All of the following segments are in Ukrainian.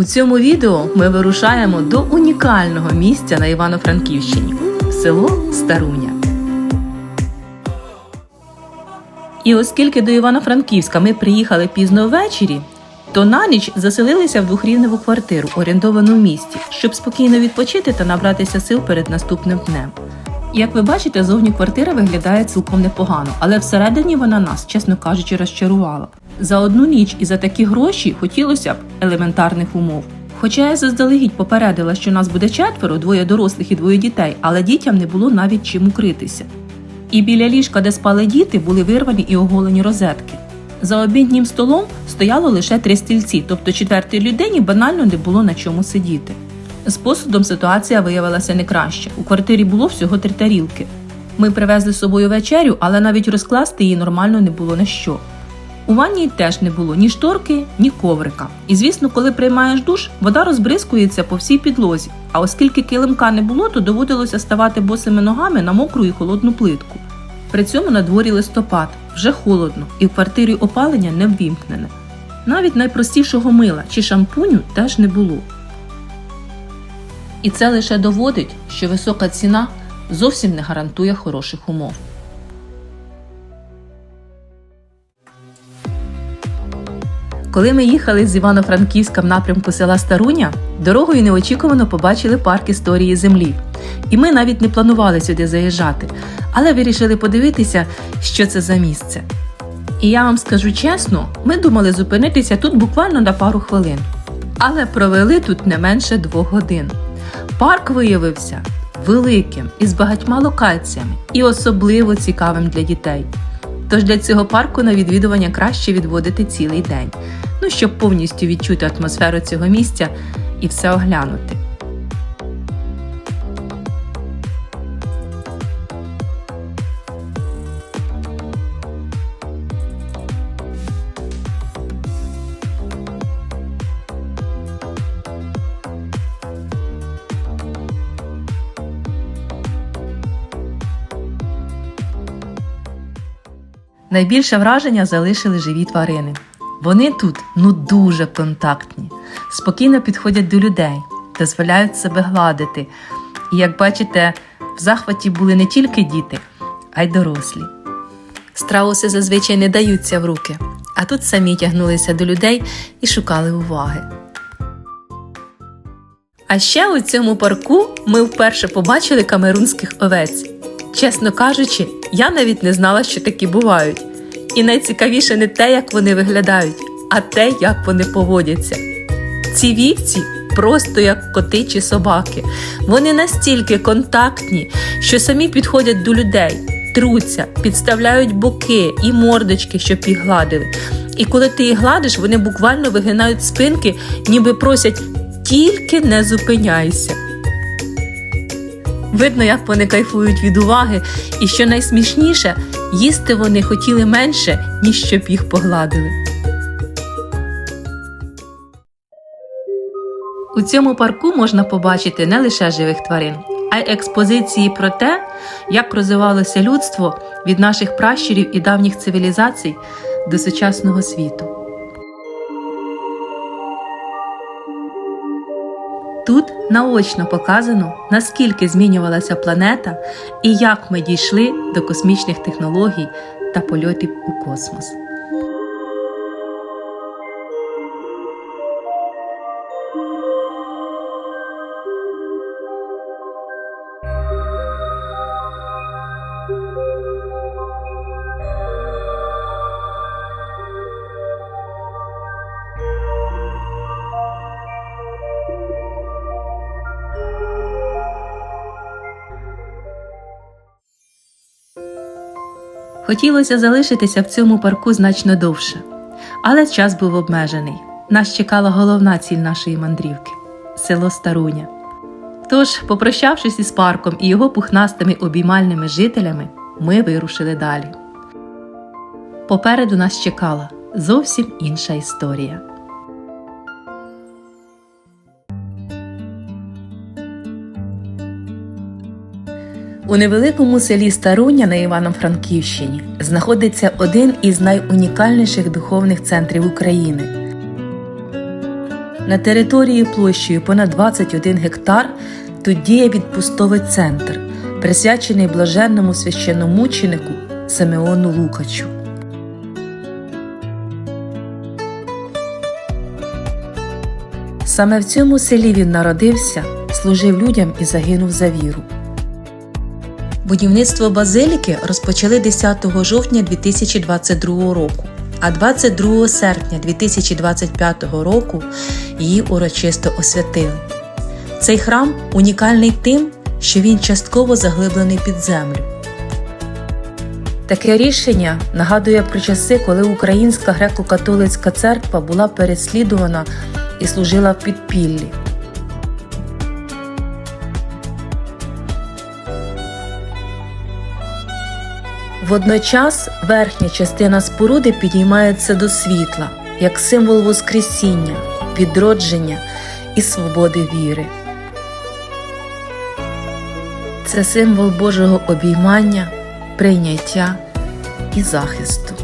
У цьому відео ми вирушаємо до унікального місця на Івано-Франківщині село Старуня. І оскільки до Івано-Франківська ми приїхали пізно ввечері, то на ніч заселилися в двохрівневу квартиру, орендовану в місті, щоб спокійно відпочити та набратися сил перед наступним днем. Як ви бачите, зовні квартира виглядає цілком непогано, але всередині вона нас, чесно кажучи, розчарувала. За одну ніч і за такі гроші хотілося б елементарних умов. Хоча я заздалегідь попередила, що нас буде четверо, двоє дорослих і двоє дітей, але дітям не було навіть чим укритися. І біля ліжка, де спали діти, були вирвані і оголені розетки. За обіднім столом стояло лише три стільці, тобто четвертій людині банально не було на чому сидіти. З посудом ситуація виявилася не краща. У квартирі було всього три тарілки. Ми привезли з собою вечерю, але навіть розкласти її нормально не було на що. У ванні теж не було ні шторки, ні коврика. І звісно, коли приймаєш душ, вода розбризкується по всій підлозі. А оскільки килимка не було, то доводилося ставати босими ногами на мокру і холодну плитку. При цьому на дворі листопад, вже холодно, і в квартирі опалення не ввімкнене. Навіть найпростішого мила чи шампуню теж не було. І це лише доводить, що висока ціна зовсім не гарантує хороших умов. Коли ми їхали з Івано-Франківська в напрямку села Старуня, дорогою неочікувано побачили парк історії землі. І ми навіть не планували сюди заїжджати, але вирішили подивитися, що це за місце. І я вам скажу чесно, ми думали зупинитися тут буквально на пару хвилин. Але провели тут не менше двох годин. Парк виявився великим із багатьма локаціями, і особливо цікавим для дітей. Тож для цього парку на відвідування краще відводити цілий день, ну щоб повністю відчути атмосферу цього місця і все оглянути. Найбільше враження залишили живі тварини. Вони тут ну дуже контактні, спокійно підходять до людей, дозволяють себе гладити. І як бачите, в захваті були не тільки діти, а й дорослі. Страуси зазвичай не даються в руки, а тут самі тягнулися до людей і шукали уваги. А ще у цьому парку ми вперше побачили камерунських овець. Чесно кажучи, я навіть не знала, що такі бувають. І найцікавіше не те, як вони виглядають, а те, як вони поводяться. Ці вівці просто як коти чи собаки. Вони настільки контактні, що самі підходять до людей, труться, підставляють боки і мордочки, щоб їх гладили. І коли ти їх гладиш, вони буквально вигинають спинки, ніби просять тільки не зупиняйся. Видно, як вони кайфують від уваги, і що найсмішніше, їсти вони хотіли менше, ніж щоб їх погладили. У цьому парку можна побачити не лише живих тварин, а й експозиції про те, як розвивалося людство від наших пращурів і давніх цивілізацій до сучасного світу. Наочно показано, наскільки змінювалася планета і як ми дійшли до космічних технологій та польотів у космос. Хотілося залишитися в цьому парку значно довше, але час був обмежений. Нас чекала головна ціль нашої мандрівки село Старуня. Тож, попрощавшись із парком і його пухнастими обіймальними жителями, ми вирушили далі. Попереду нас чекала зовсім інша історія. У невеликому селі Старуня на Івано-Франківщині знаходиться один із найунікальніших духовних центрів України. На території площею понад 21 гектар тут діє відпустовий центр, присвячений блаженному священномученику Симеону Лукачу. Саме в цьому селі він народився, служив людям і загинув за віру. Будівництво базиліки розпочали 10 жовтня 2022 року, а 22 серпня 2025 року її урочисто освятили. Цей храм унікальний тим, що він частково заглиблений під землю. Таке рішення нагадує про часи, коли Українська греко-католицька церква була переслідувана і служила в підпіллі. Водночас верхня частина споруди підіймається до світла як символ Воскресіння, відродження і свободи віри. Це символ Божого обіймання, прийняття і захисту.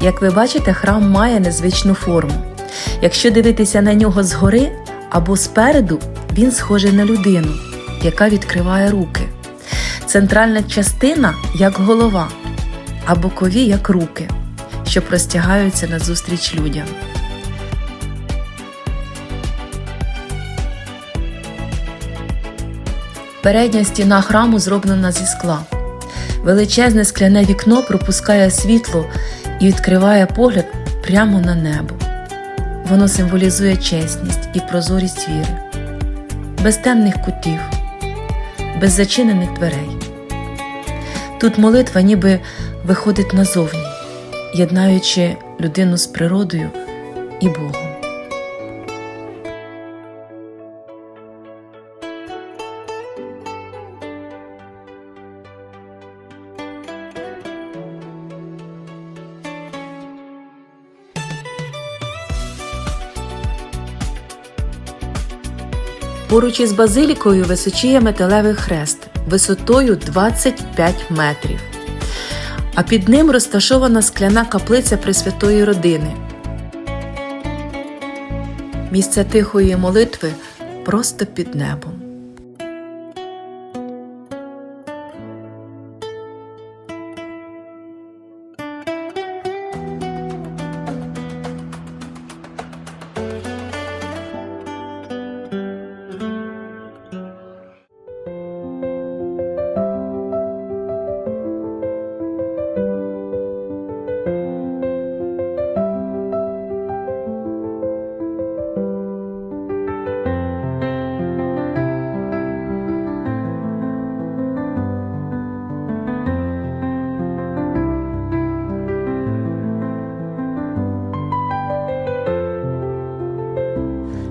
Як ви бачите, храм має незвичну форму. Якщо дивитися на нього згори або спереду, він схожий на людину, яка відкриває руки. Центральна частина як голова, а бокові як руки, що простягаються назустріч людям. Передня стіна храму зроблена зі скла. Величезне скляне вікно пропускає світло і відкриває погляд прямо на небо. Воно символізує чесність і прозорість віри, без темних кутів, без зачинених дверей. Тут молитва ніби виходить назовні, єднаючи людину з природою і Богом. Поруч із базилікою височіє металевий хрест висотою 25 метрів. А під ним розташована скляна каплиця Пресвятої родини. Місце тихої молитви просто під небом.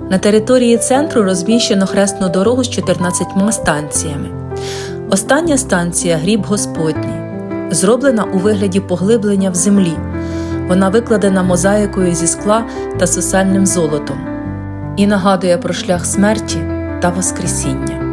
На території центру розміщено хресну дорогу з 14 станціями. Остання станція Гріб Господній, зроблена у вигляді поглиблення в землі. Вона викладена мозаїкою зі скла та сусальним золотом і нагадує про шлях смерті та Воскресіння.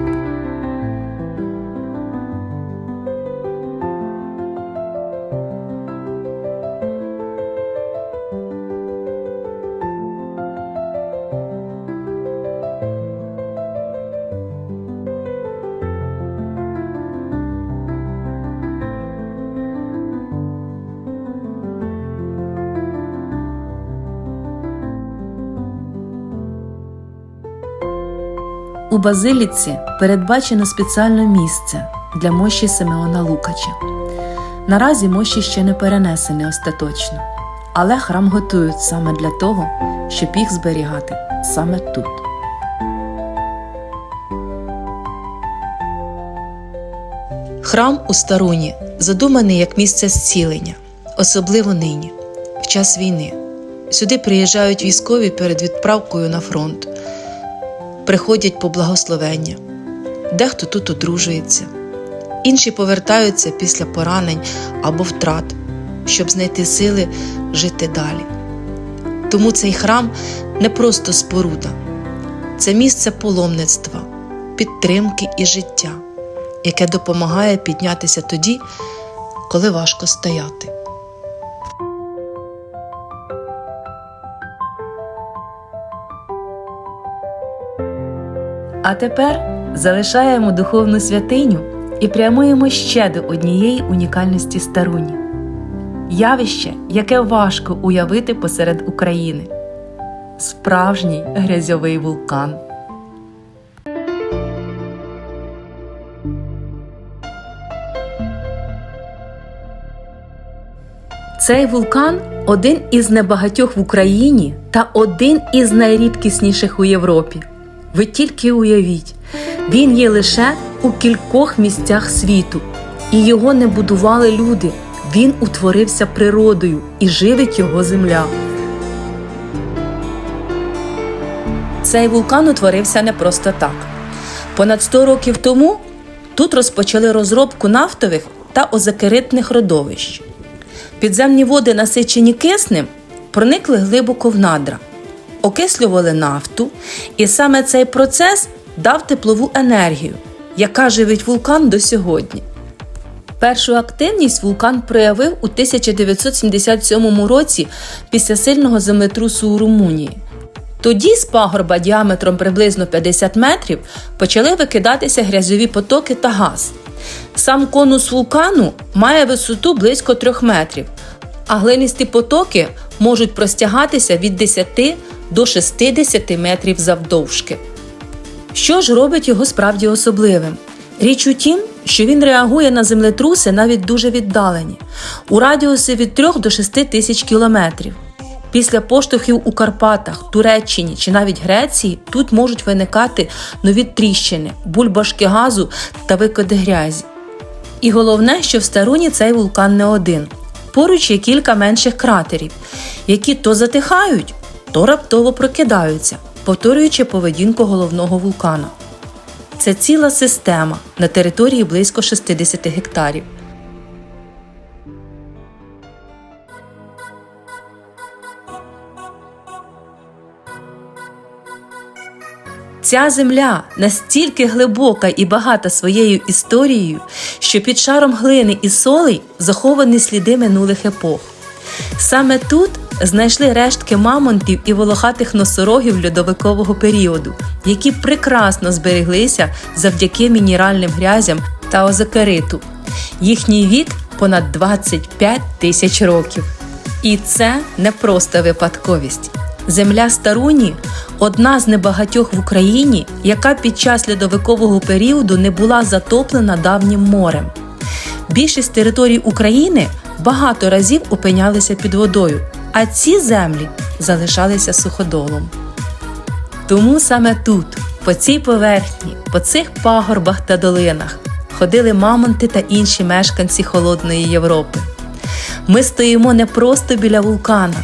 У базиліці передбачено спеціальне місце для мощі Симеона Лукача. Наразі мощі ще не перенесені остаточно, але храм готують саме для того, щоб їх зберігати саме тут. Храм у Старуні задуманий як місце зцілення, особливо нині, в час війни. Сюди приїжджають військові перед відправкою на фронт приходять по благословення, дехто тут одружується, інші повертаються після поранень або втрат, щоб знайти сили жити далі. Тому цей храм не просто споруда, це місце паломництва, підтримки і життя, яке допомагає піднятися тоді, коли важко стояти. А тепер залишаємо духовну святиню і прямуємо ще до однієї унікальності старуні. Явище, яке важко уявити посеред України. Справжній грязьовий вулкан. Цей вулкан один із небагатьох в Україні та один із найрідкісніших у Європі. Ви тільки уявіть, він є лише у кількох місцях світу, і його не будували люди. Він утворився природою і живить його земля. Цей вулкан утворився не просто так. Понад 100 років тому тут розпочали розробку нафтових та озокеритних родовищ. Підземні води, насичені киснем, проникли глибоко в надра, окислювали нафту, і саме цей процес дав теплову енергію, яка живить вулкан до сьогодні. Першу активність вулкан проявив у 1977 році після сильного землетрусу у Румунії. Тоді з пагорба діаметром приблизно 50 метрів почали викидатися грязьові потоки та газ. Сам конус вулкану має висоту близько 3 метрів, а глинисті потоки можуть простягатися від 10 до 60 метрів завдовжки. Що ж робить його справді особливим? Річ у тім, що він реагує на землетруси навіть дуже віддалені, у радіусі від 3 до 6 тисяч кілометрів. Після поштовхів у Карпатах, Туреччині чи навіть Греції тут можуть виникати нові тріщини, бульбашки газу та викиди грязі. І головне, що в Старуні цей вулкан не один. Поруч є кілька менших кратерів, які то затихають, то раптово прокидаються, повторюючи поведінку головного вулкана. Це ціла система на території близько 60 гектарів. Ця земля настільки глибока і багата своєю історією, що під шаром глини і солей заховані сліди минулих епох. Саме тут знайшли рештки мамонтів і волохатих носорогів льодовикового періоду, які прекрасно збереглися завдяки мінеральним грязям та озокериту. Їхній вік понад 25 тисяч років. І це не просто випадковість. Земля Старуні одна з небагатьох в Україні, яка під час льодовикового періоду не була затоплена давнім морем. Більшість територій України багато разів опинялися під водою, а ці землі залишалися суходолом. Тому саме тут, по цій поверхні, по цих пагорбах та долинах, ходили мамонти та інші мешканці холодної Європи. Ми стоїмо не просто біля вулкана,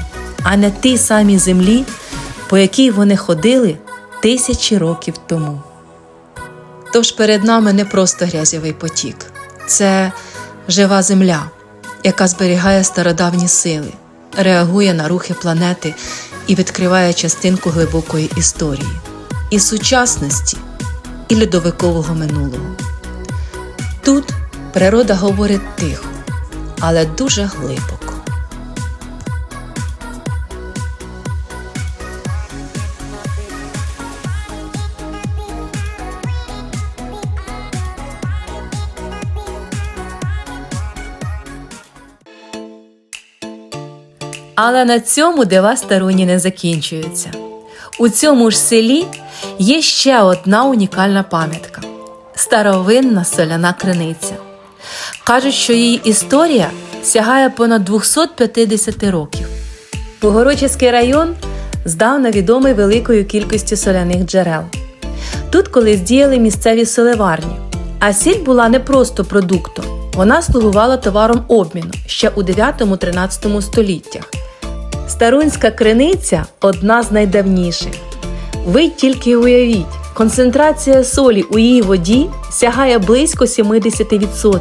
а не тій самій землі, по якій вони ходили тисячі років тому. Тож перед нами не просто грязьовий потік, це жива земля, яка зберігає стародавні сили, реагує на рухи планети і відкриває частинку глибокої історії, і сучасності, і льодовикового минулого. Тут природа говорить тихо, але дуже глибоко. Але на цьому дива Старуні не закінчуються. У цьому ж селі є ще одна унікальна пам'ятка старовинна соляна криниця. Кажуть, що її історія сягає понад 250 років. Богородчицький район здавна відомий великою кількістю соляних джерел. Тут колись діяли місцеві соливарні, а сіль була не просто продуктом, вона слугувала товаром обміну ще у 9-13 століттях. Старунська криниця одна з найдавніших. Ви тільки уявіть, концентрація солі у її воді сягає близько 70%.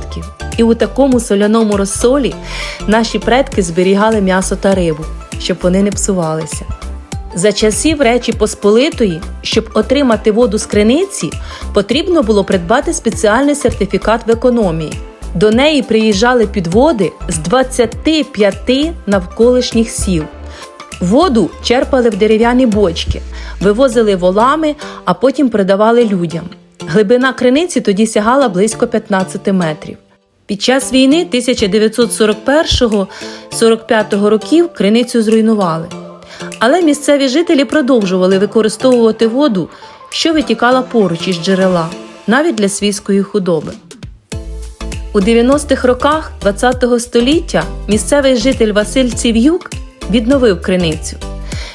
І у такому соляному розсолі наші предки зберігали м'ясо та рибу, щоб вони не псувалися. За часів Речі Посполитої, щоб отримати воду з криниці, потрібно було придбати спеціальний сертифікат в економії. До неї приїжджали підводи з 25 навколишніх сіл. Воду черпали в дерев'яні бочки, вивозили волами, а потім продавали людям. Глибина криниці тоді сягала близько 15 метрів. Під час війни 1941-45 років криницю зруйнували. Але місцеві жителі продовжували використовувати воду, що витікала поруч із джерела, навіть для свійської худоби. У 90-х роках ХХ століття місцевий житель Василь Ців'юк відновив криницю.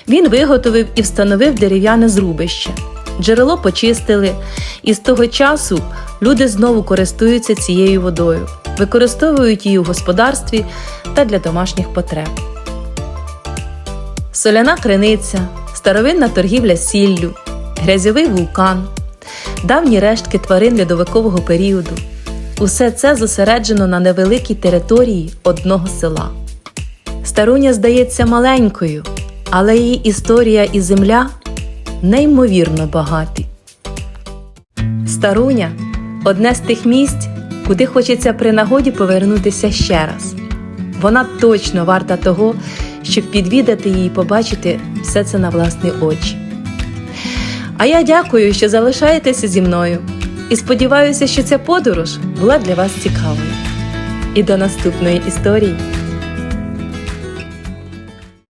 Він виготовив і встановив дерев'яне зрубище. Джерело почистили, і з того часу люди знову користуються цією водою, використовують її у господарстві та для домашніх потреб. Соляна криниця, старовинна торгівля сіллю, грязьовий вулкан, давні рештки тварин льодовикового періоду. Усе це зосереджено на невеликій території одного села. Старуня здається маленькою, але її історія і земля неймовірно багаті. Старуня одне з тих місць, куди хочеться при нагоді повернутися ще раз. Вона точно варта того, щоб підвідати її і побачити все це на власні очі. А я дякую, що залишаєтеся зі мною, і сподіваюся, що ця подорож була для вас цікавою. І до наступної історії!